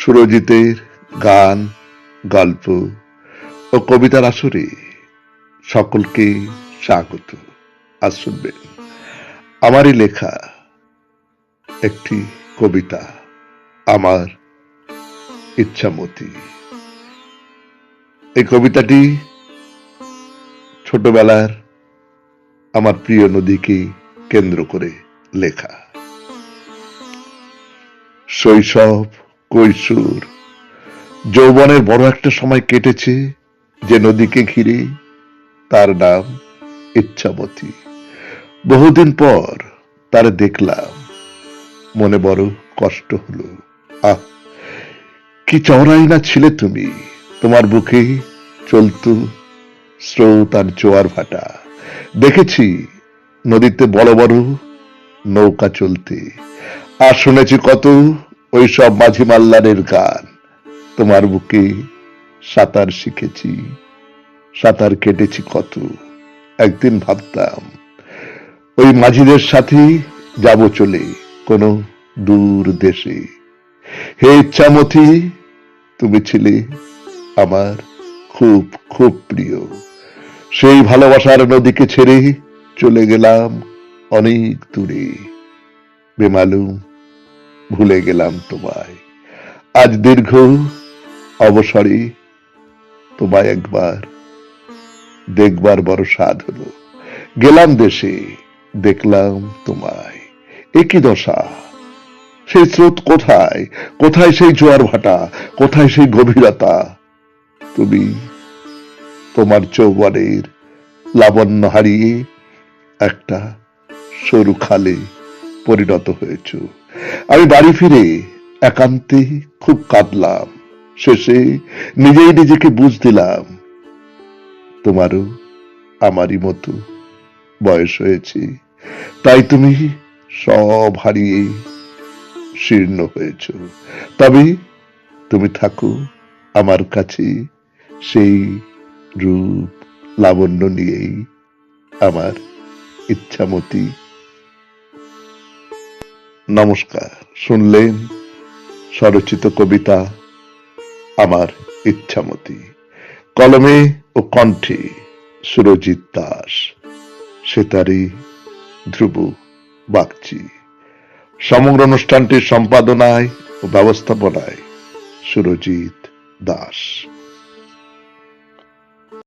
সুরজিতের গান, গল্প ও কবিতার আসরে সকলকে স্বাগত। আজ শুনবেন আমারই লেখা একটি কবিতা, আমার ইচ্ছামতি। এই কবিতাটি ছোটবেলার আমার প্রিয় নদীকে কেন্দ্র করে লেখা। শৈশব কৈশোর। যৌবনের বড় একটা সময় কেটেছে যে নদীকে ঘিরে তার নাম ইচ্ছামতি বহুদিন পর তার দেখলাম। মনে বড় কষ্ট হলো। আহ, কি চওড়াই না ছিলে তুমি। তোমার বুকে চলতো স্রোত আর জোয়ার ভাটা। দেখেছি নদীতে বড় বড় নৌকা চলতে। আর শুনেছি কত ওই সব মাঝি মাল্লারের গান। তোমার বুকে সাঁতার শিখেছি, সাঁতার কেটেছি কত, একদিন ভাবতাম ওই মাঝিদের সাথে যাব চলে কোনো দূর দেশে। হে ইচ্ছামতি, তুমি ছিলে আমার খুব খুব প্রিয়। সেই ভালোবাসার নদীকে ছেড়ে চলে গেলাম অনেক দূরে। বেমালুম ভুলে গেলাম তোমায়। আজ দীর্ঘ অবসরে তোমায় একবার দেখবার বড় স্বাদ হলো। গেলাম দেশে, দেখলাম তোমায়। একই দশা? সেই স্রোত কোথায়? কোথায় সেই জোয়ার ভাটা? কোথায় সেই গভীরতা? তুমি তোমার চৌবনের লাবণ্য হারিয়ে একটা সরু খালে পরিণত হয়েছ। আমি বাড়ি ফিরে একান্তে খুব কাঁদলাম। শেষে নিজেই নিজেকে বুঝ দিলাম, তোমারও আমারই মতো বয়স হয়েছে। তাই তুমি সব হারিয়ে শীর্ণ হয়েছ। তবে তুমি থাকো আমার কাছে, সেই রূপ লাবণ্য নিয়েই আমার ইচ্ছামতি। নমস্কার। শুনলেন স্বরচিত কবিতা আমার ইচ্ছামতি। কলমে ও কণ্ঠে সুরজিৎ দাস, সেতারি ধ্রুব বাগচি। সমগ্র অনুষ্ঠানটির সম্পাদনায় ও ব্যবস্থাপনায় সুরজিৎ দাস।